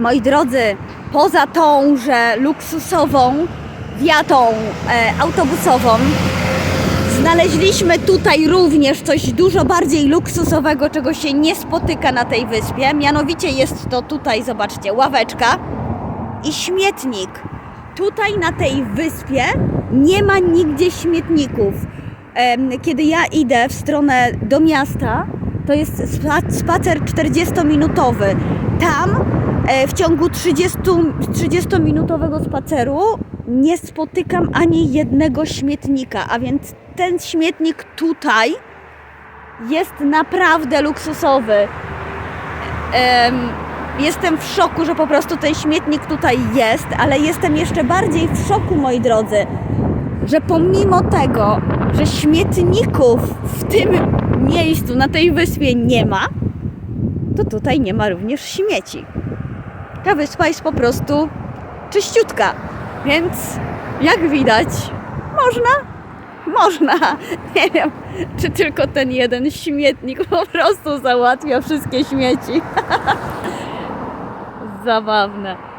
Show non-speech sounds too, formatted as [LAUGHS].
moi drodzy, poza tą, że luksusową, wiatą e, autobusową, znaleźliśmy tutaj również coś dużo bardziej luksusowego, czego się nie spotyka na tej wyspie. Mianowicie jest to tutaj, zobaczcie, ławeczka i śmietnik. Tutaj na tej wyspie nie ma nigdzie śmietników. Kiedy ja idę w stronę do miasta, to jest spa- spacer 40-minutowy. Tam w ciągu 30, 30-minutowego spaceru nie spotykam ani jednego śmietnika, a więc ten śmietnik tutaj jest naprawdę luksusowy. Em, Jestem w szoku, że po prostu ten śmietnik tutaj jest, ale jestem jeszcze bardziej w szoku, moi drodzy, że pomimo tego, że śmietników w tym miejscu, na tej wyspie nie ma, to tutaj nie ma również śmieci. Ta wyspa jest po prostu czyściutka, więc jak widać, można, można. [LAUGHS] Nie wiem, czy tylko ten jeden śmietnik po prostu załatwia wszystkie śmieci. [LAUGHS] Zabawne.